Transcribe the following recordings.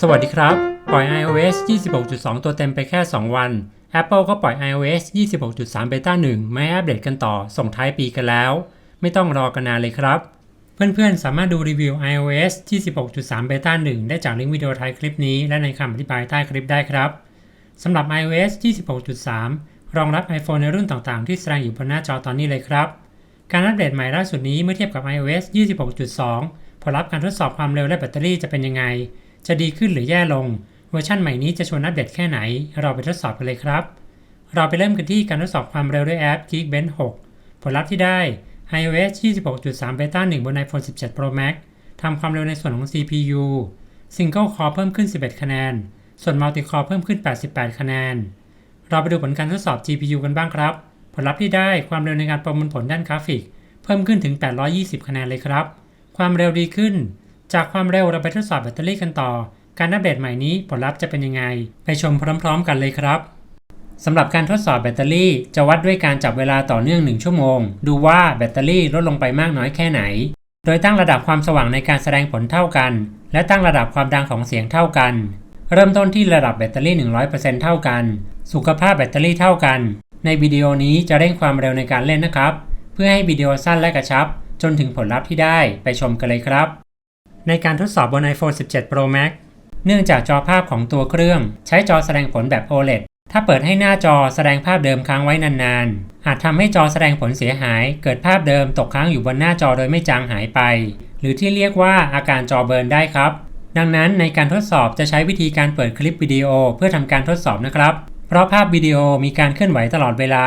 สวัสดีครับ ปล่อย iOS 26.2 ตัวเต็มไปแค่ 2 วัน Apple ก็ปล่อย iOS 26.3 Beta 1มาให้อัปเดตกันต่อ ส่งท้ายปีกันแล้ว ไม่ต้องรอกันนานเลยครับ เพื่อนๆ สามารถดูรีวิว iOS 26.3 Beta 1ได้จากลิงก์วิดีโอท้ายคลิปนี้ และในคำอธิบายใต้คลิปได้ครับสำหรับ iOS 26.3 รองรับ iPhone ในรุ่นต่างๆ ที่แสดงอยู่บนหน้าจอตอนนี้เลยครับ การอัปเดตใหม่ล่าสุดนี้เมื่อเทียบกับ iOS 26.2 ผลลัพธ์การทดสอบความเร็วและแบตเตอรี่จะเป็นยังไง จะดีขึ้นหรือแย่ลง เวอร์ชันใหม่นี้จะชวนอัปเดตแค่ไหน เราไปทดสอบกันเลยครับ เราไปเริ่มกันที่การทดสอบความเร็วด้วยแอป Geekbench 6 ผลลัพธ์ที่ได้ iOS 26.3 Beta 1 บน iPhone 17 Pro Max ทำความเร็วในส่วนของ CPU Single Core เพิ่มขึ้น 11 คะแนน ส่วน Multi Core เพิ่มขึ้น 88 คะแนน เราไปดูผลการทดสอบ GPU กันบ้างครับ ผลลัพธ์ที่ได้ความเร็วในการประมวลผลด้านกราฟิก เพิ่มขึ้นถึง 820 คะแนนเลยครับ ความเร็วดีขึ้น จากความเร็วเราไปทดสอบแบตเตอรี่กันต่อ การอัปเดตใหม่นี้ผลลัพธ์จะเป็นยังไง ไปชมพร้อมๆ กันเลยครับสำหรับการทดสอบแบตเตอรี่ จะวัดด้วยการจับเวลาต่อเนื่อง 1 ชั่วโมง ดูว่าแบตเตอรี่ลดลงไปมากน้อยแค่ไหน โดยตั้งระดับความสว่างในการแสดงผลเท่ากัน และตั้งระดับความดังของเสียงเท่ากัน เริ่มต้นที่ระดับแบตเตอรี่ 100%เท่ากัน สุขภาพแบตเตอรี่เท่ากัน ในวิดีโอนี้จะเร่งความเร็วในการเล่นนะครับ เพื่อให้วิดีโอสั้นและกระชับ จนถึงผลลัพธ์ที่ได้ไปชมกันเลยครับ ในการทดสอบบน iPhone 17 Pro Max เนื่องจากจอภาพของตัวเครื่อง ใช้จอแสดงผลแบบ OLED ถ้าเปิดให้หน้าจอแสดงภาพเดิมค้างไว้นานๆ อาจทำให้จอแสดงผลเสียหาย เกิดภาพเดิมตกค้างอยู่บนหน้าจอโดยไม่จางหายไป หรือที่เรียกว่าอาการจอเบิร์นได้ครับ ดังนั้นในการทดสอบจะใช้วิธีการเปิดคลิปวิดีโอเพื่อทำการทดสอบนะครับ เพราะภาพวิดีโอมีการเคลื่อนไหวตลอดเวลา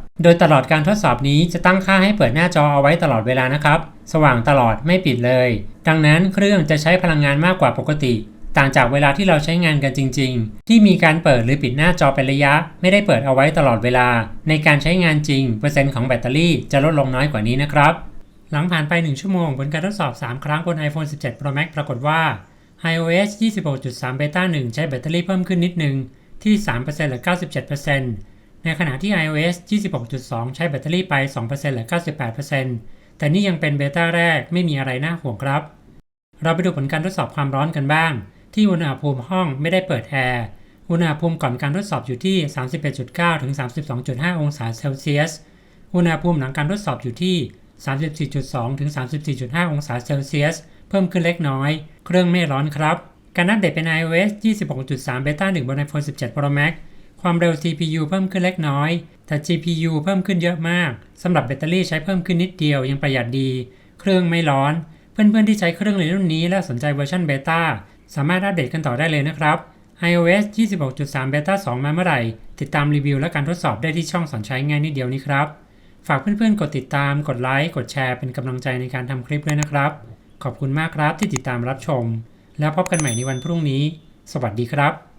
โดยตลอดการทดสอบนี้จะตั้งค่าให้เปิดหน้าจอเอาไว้ตลอดเวลานะครับ สว่างตลอดไม่ปิดเลย ดังนั้นเครื่องจะใช้พลังงานมากกว่าปกติ ต่างจากเวลาที่เราใช้งานกันจริง ๆ ที่มีการเปิดหรือปิดหน้าจอเป็นระยะ ไม่ได้เปิดเอาไว้ตลอดเวลา ในการใช้งานจริง เปอร์เซ็นต์ของแบตเตอรี่จะลดลงน้อยกว่านี้นะครับ หลังผ่านไป 1 ชั่วโมงบนการทดสอบ 3 ครั้งบน iPhone 17 Pro Max ปรากฏว่า iOS 26.3 Beta 1 ใช้แบตเตอรี่เพิ่มขึ้นนิดนึงที่ 3%หรือ 97% ในขณะที่ iOS 26.2 ใช้แบตเตอรี่ไป 2%หรือ 98%แต่นี่ยังเป็นเบต้าแรกไม่มีอะไรน่าห่วงครับ เราไปดูผลการทดสอบความร้อนกันบ้าง ที่อุณหภูมิห้องไม่ได้เปิดแอร์ อุณหภูมิก่อนการทดสอบอยู่ที่ 31.9 ถึง 32.5 องศาเซลเซียส อุณหภูมิหลังการทดสอบอยู่ที่ 34.2 ถึง 34.5 องศาเซลเซียส เพิ่มขึ้นเล็กน้อย เครื่องไม่ร้อนครับ การอัปเดตเป็น iOS 26.3 Beta 1 บน iPhone 17 Pro Max ความเร็ว CPU เพิ่มขึ้นเล็กน้อย แต่ GPU เพิ่มขึ้นเยอะมากสำหรับแบตเตอรี่ใช้เพิ่มขึ้นนิดเดียวยังประหยัดดี เครื่องไม่ร้อน เพื่อนๆที่ใช้เครื่องในรุ่นนี้และสนใจเวอร์ชันเบต้าสามารถอัปเดตกันต่อได้เลยนะครับ iOS 26.3 Beta 2 มาเมื่อไหร่ ติดตามรีวิวและการทดสอบได้ที่ช่องสอนใช้ง่ายนิดเดียวนี้ครับ ฝากเพื่อนๆ กดติดตาม กดไลค์ กดแชร์เป็นกำลังใจในการทำคลิปด้วยนะครับ ขอบคุณมากครับที่ติดตามรับชม แล้วพบกันใหม่ในวันพรุ่งนี้ สวัสดีครับ